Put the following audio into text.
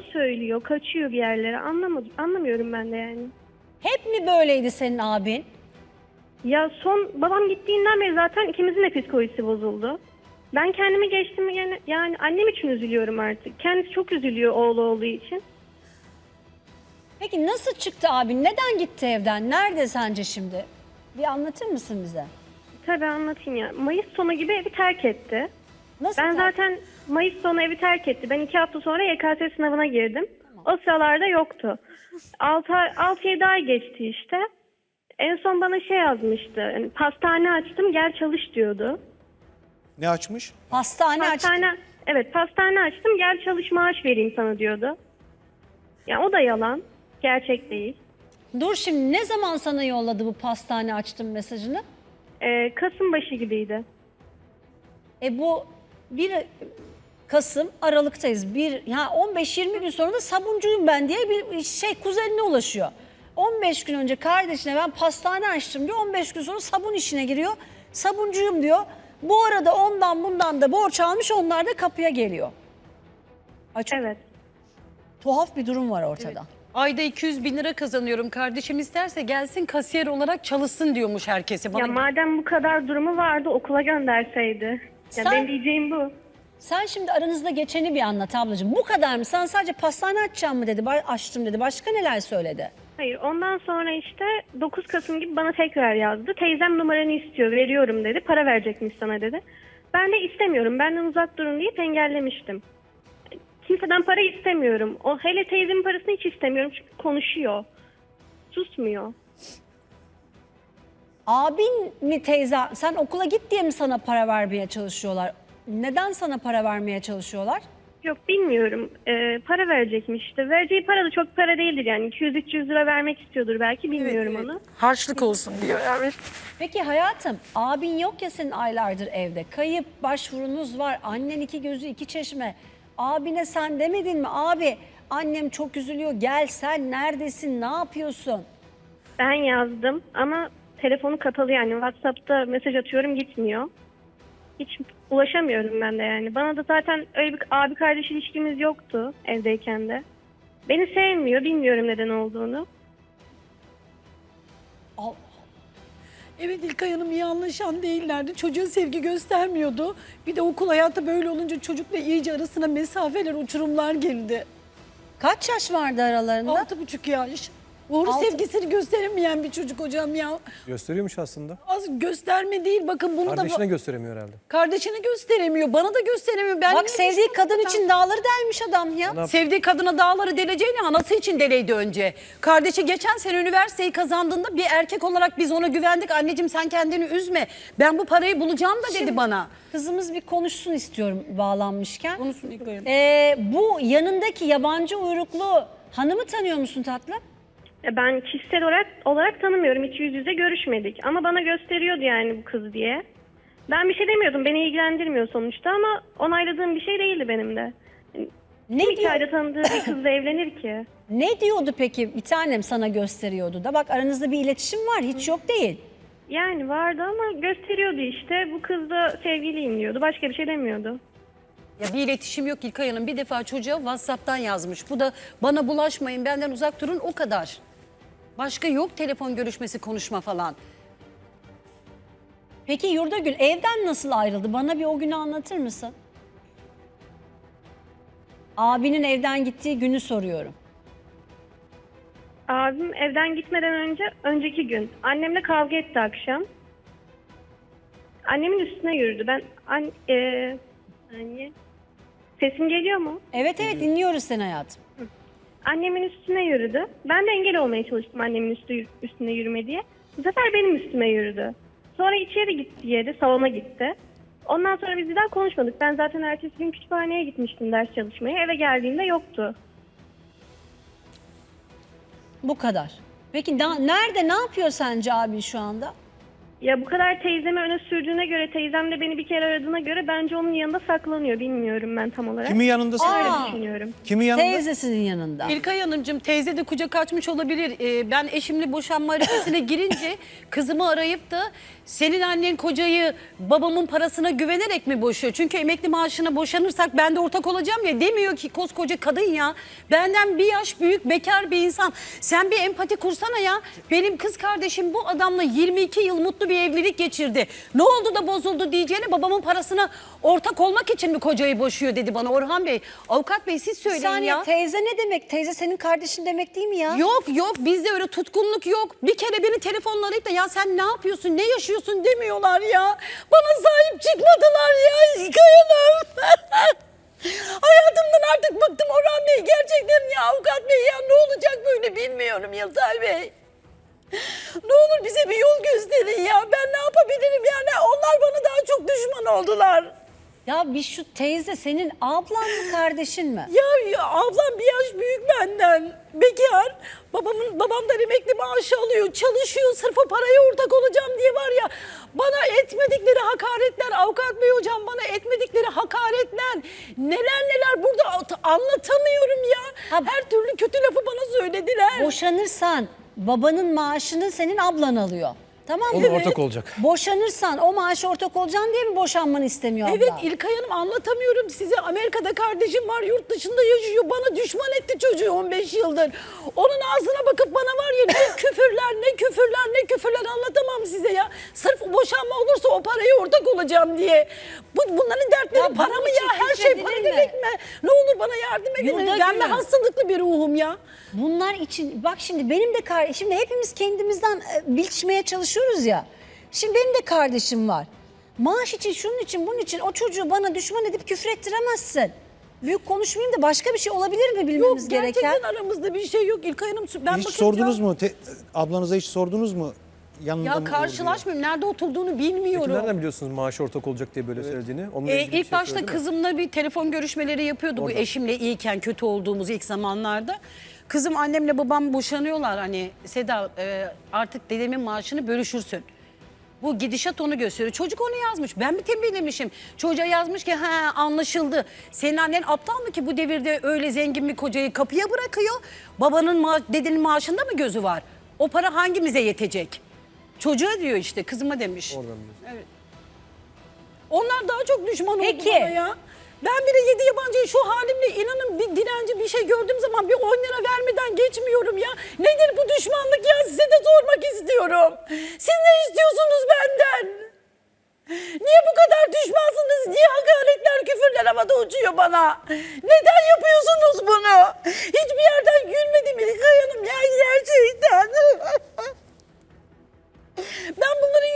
yalan söylüyor, kaçıyor bir yerlere. Anlamadım, anlamıyorum ben de yani. Hep mi böyleydi senin abin? Ya son babam gittiğinden beri zaten ikimizin de psikolojisi bozuldu. Ben kendimi geçtim yani, yani annem için üzülüyorum artık. Kendisi çok üzülüyor oğlu olduğu için. Peki nasıl çıktı abin? Neden gitti evden? Nerede sence şimdi? Bir anlatır mısın bize? Tabii anlatayım ya. Mayıs sonu gibi evi terk etti. Nasıl Ben terk- zaten Mayıs sonu evi terk etti. Ben iki hafta sonra YKS sınavına girdim. O sıralarda yoktu. 6-7 ay geçti işte. En son bana şey yazmıştı. Yani pastane açtım gel çalış diyordu. Ne açmış? Hastane açtı. Pastane, evet pastane açtım gel çalış maaş vereyim sana diyordu. Ya o da yalan. Gerçek değil. Dur şimdi ne zaman sana yolladı bu pastane açtım mesajını? Ee, Kasım başı gibiydi. E bu bir Kasım Aralık'tayız. Bir ya 15-20 gün sonra da sabuncuyum ben diye bir şey kuzenine ulaşıyor. 15 gün önce kardeşine ben pastane açtım diyor. 15 gün sonra sabun işine giriyor. Sabuncuyum diyor. Bu arada ondan bundan da borç almış onlar da kapıya geliyor. Ay çok Evet. tuhaf bir durum var ortada. Ayda 200 bin lira kazanıyorum. Kardeşim isterse gelsin kasiyer olarak çalışsın diyormuş herkese. Bana Ya madem bu kadar durumu vardı okula gönderseydi. Ya Sen- benim diyeceğim bu. Sen şimdi aranızda geçeni bir anlat ablacığım. Bu kadar mı? Sen sadece pastane açacağım mı dedi, açtım dedi. Başka neler söyledi? Hayır ondan sonra işte 9 Kasım gibi bana tekrar yazdı. Teyzem numaranı istiyor veriyorum dedi. Para verecekmiş sana dedi. Ben de istemiyorum benden uzak durun deyip engellemiştim. Kimseden para istemiyorum. O hele teyzemin parasını hiç istemiyorum çünkü konuşuyor. Susmuyor. Abin mi teyze, sen okula git diye mi sana para vermeye çalışıyorlar? Neden sana para vermeye çalışıyorlar? Yok bilmiyorum. Ee, para verecekmiş işte. Vereceği para da çok para değildir yani. 200-300 lira vermek istiyordur belki bilmiyorum onu. harçlık olsun diyor. Yani. Peki hayatım, abin yok ya senin aylardır evde. Kayıp başvurunuz var. Annen iki gözü iki çeşme. Abine sen demedin mi? Abi annem çok üzülüyor. Gel sen neredesin? Ne yapıyorsun? Ben yazdım ama telefonu kapalı yani. WhatsApp'ta mesaj atıyorum gitmiyor. Hiç ulaşamıyorum ben de yani. Bana da zaten öyle bir abi kardeş ilişkimiz yoktu evdeyken de. Beni sevmiyor. Bilmiyorum neden olduğunu. Al- Evet İlkay Hanım iyi anlaşan değillerdi. Çocuğa sevgi göstermiyordu. Bir de okul hayatı böyle olunca çocukla iyice arasına mesafeler, uçurumlar girdi. Kaç yaş vardı aralarında? Altı buçuk yaş. Doğru Altı- sevgisini gösteremeyen bir çocuk hocam ya. Gösteriyormuş aslında. Az gösterme değil bakın bunu Kardeşine da gösteremiyor herhalde. kardeşini gösteremiyor. Bana da gösteremiyor. Ben Bak sevdiği kadın adam? için dağları delmiş adam ya. Sevdiği kadına dağları deleceğini anası için deleydi önce. Kardeşi geçen sene üniversiteyi kazandığında bir erkek olarak biz ona güvendik. Anneciğim sen kendini üzme. Ben bu parayı bulacağım da dedi bana. Kızımız bir konuşsun istiyorum bağlanmışken. Konuşsun Hanım. Ee, bu yanındaki yabancı uyruklu hanımı tanıyor musun tatlım? Ya Ben kişisel olarak, olarak tanımıyorum. Hiç yüz yüze görüşmedik. Ama bana gösteriyordu yani bu kız diye. Ben bir şey demiyordum. Beni ilgilendirmiyor sonuçta ama onayladığım bir şey değildi benim de. Ne Kim diyor? tanıdığı bir kızla evlenir ki? Ne diyordu peki? Bir tanem sana gösteriyordu da. Bak aranızda bir iletişim var. Hiç yok değil. Yani vardı ama gösteriyordu işte. Bu kız da sevgiliyim diyordu. Başka bir şey demiyordu. Ya bir iletişim yok İlkay Hanım. Bir defa çocuğa WhatsApp'tan yazmış. Bu da bana bulaşmayın benden uzak durun o kadar. Başka yok telefon görüşmesi konuşma falan. Peki Yurdagül evden nasıl ayrıldı? Bana bir o günü anlatır mısın? Abinin evden gittiği günü soruyorum. Abim evden gitmeden önce, önceki gün annemle kavga etti akşam. Annemin üstüne yürüdü. Ben an, e, saniye. Sesim geliyor mu? Evet evet dinliyoruz seni hayatım. Annemin üstüne yürüdü. Ben de engel olmaya çalıştım annemin üstü, üstüne yürüme diye. Bu sefer benim üstüme yürüdü. Sonra içeri gitti yeri, salona gitti. Ondan sonra biz bir daha konuşmadık. Ben zaten ertesi gün kütüphaneye gitmiştim ders çalışmaya. Eve geldiğimde yoktu. Bu kadar. Peki na- nerede ne yapıyor sence abin şu anda? Ya bu kadar teyzemi öne sürdüğüne göre, teyzem de beni bir kere aradığına göre bence onun yanında saklanıyor. Bilmiyorum ben tam olarak. Kimin yanındasın? Aa. Öyle düşünüyorum. Kimin yanında? Teyzesinin yanında. İlkay Hanımcığım teyze de kucak açmış olabilir. Ee, ben eşimle boşanma arifesine girince kızımı arayıp da senin annen kocayı babamın parasına güvenerek mi boşuyor? Çünkü emekli maaşına boşanırsak ben de ortak olacağım ya demiyor ki koskoca kadın ya. Benden bir yaş büyük bekar bir insan. Sen bir empati kursana ya. Benim kız kardeşim bu adamla 22 yıl mutlu bir evlilik geçirdi. Ne oldu da bozuldu diyeceğine babamın parasına ortak olmak için mi kocayı boşuyor dedi bana Orhan Bey. Avukat Bey siz söyleyin saniye ya. teyze ne demek? Teyze senin kardeşin demek değil mi ya? Yok yok bizde öyle tutkunluk yok. Bir kere beni telefonla arayıp da ya sen ne yapıyorsun ne yaşıyorsun demiyorlar ya. Bana sahip çıkmadılar ya yıkayanım. Hayatımdan artık bıktım Orhan Bey gerçekten ya avukat bey ya ne olacak böyle bilmiyorum Yıltay Bey. Ne olur bize bir yol gösterin ya ben ne yapabilirim yani onlar bana daha çok düşman oldular. Ya bir şu teyze senin ablan mı kardeşin mi? Ya, ya ablam bir yaş büyük benden. Bekar. Babamın babamdan emekli maaşı alıyor. Çalışıyor. Sırf o paraya ortak olacağım diye var ya. Bana etmedikleri hakaretler. Avukat bey hocam bana etmedikleri hakaretler. Neler neler burada at- anlatamıyorum ya. Ha- Her türlü kötü lafı bana söylediler. Boşanırsan babanın maaşını senin ablan alıyor. Tamam mı? O da ortak olacak. Boşanırsan o maaş ortak olacaksın diye mi boşanmanı istemiyor abla? Evet İlkay Hanım anlatamıyorum size. Amerika'da kardeşim var yurt dışında yaşıyor. Bana düşman etti çocuğu 15 yıldır. Onun ağzına bakıp bana var ya ne küfürler ne küfürler ne küfürler anlatamam size ya. Sırf boşanma olursa o paraya ortak olacağım diye. Bu, bunların dertleri Ya para bunun mı için ya? Her şey para mi? demek mi? Ne olur bana yardım edin. Yurda Ben de gülüm. hastalıklı bir ruhum ya. Bunlar için bak şimdi benim de kar şimdi hepimiz kendimizden e, biçmeye çalışıyoruz ya. Şimdi benim de kardeşim var. Maaş için şunun için bunun için o çocuğu bana düşman edip küfrettiremezsin. Büyük konuşmayayım da başka bir şey olabilir mi Yok bilmemiz gerçekten gereken? aramızda bir şey yok İlkay Hanım. Ben hiç bakınca- sordunuz mu? Te- ablanıza hiç sordunuz mu? Yanında Ya mı diye? karşılaşmıyorum. Nerede oturduğunu Peki bilmiyorum. nereden biliyorsunuz maaş ortak olacak diye böyle söylediğini? Onunla Ee, ilgili bir ilk şey başta söyledi mi? kızımla bir telefon görüşmeleri yapıyordu bu eşimle iyiyken kötü olduğumuz ilk zamanlarda. Kızım annemle babam boşanıyorlar hani Seda e, artık dedemin maaşını bölüşürsün. Bu gidişat onu gösteriyor. Çocuk onu yazmış. Ben mi tembihlemişim? Çocuğa yazmış ki ha anlaşıldı. Senin annen aptal mı ki bu devirde öyle zengin bir kocayı kapıya bırakıyor? Babanın ma- dedenin maaşında mı gözü var? O para hangimize yetecek? Çocuğa diyor işte kızıma demiş. Evet. Onlar daha çok düşman oldu Peki. bana ya. Ben bile yedi yabancıyı şu halimle inanın bir dilenci bir şey gördüğüm zaman bir 10 lira vermeden geçmiyorum ya. Nedir bu düşmanlık ya size de sormak istiyorum. Siz ne istiyorsunuz benden? Niye bu kadar düşmansınız? Niye hakaretler, küfürler havada uçuyor bana? Neden yapıyorsunuz bunu? Hiçbir yerden gülmedim İlkay Hanım ya gerçekten. Ben bunların